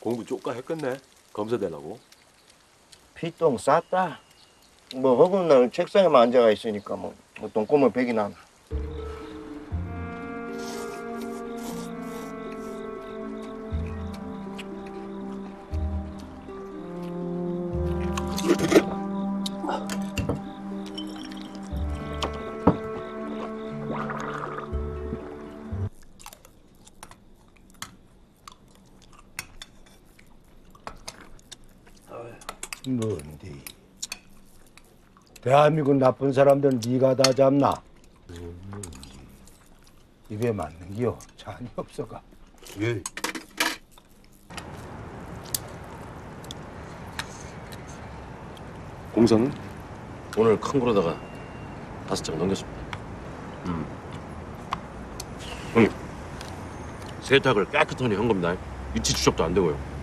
공부 쪼까 했겠네. 검사 되려고. 피똥 쌌다. 뭐 허구는 날 책상에만 앉아가 있으니까 뭐 어떤 꿈을 백이 나나. 뭔데? 대한민국 나쁜 사람들 네가 다 잡나? 입에 맞는 기요 잔이 없어가. 예. 공사는? 오늘 큰 거로다가 다섯 장 넘겼습니다. 형님, 세탁을 깨끗하니 한 겁니다. 위치 추적도 안 되고요.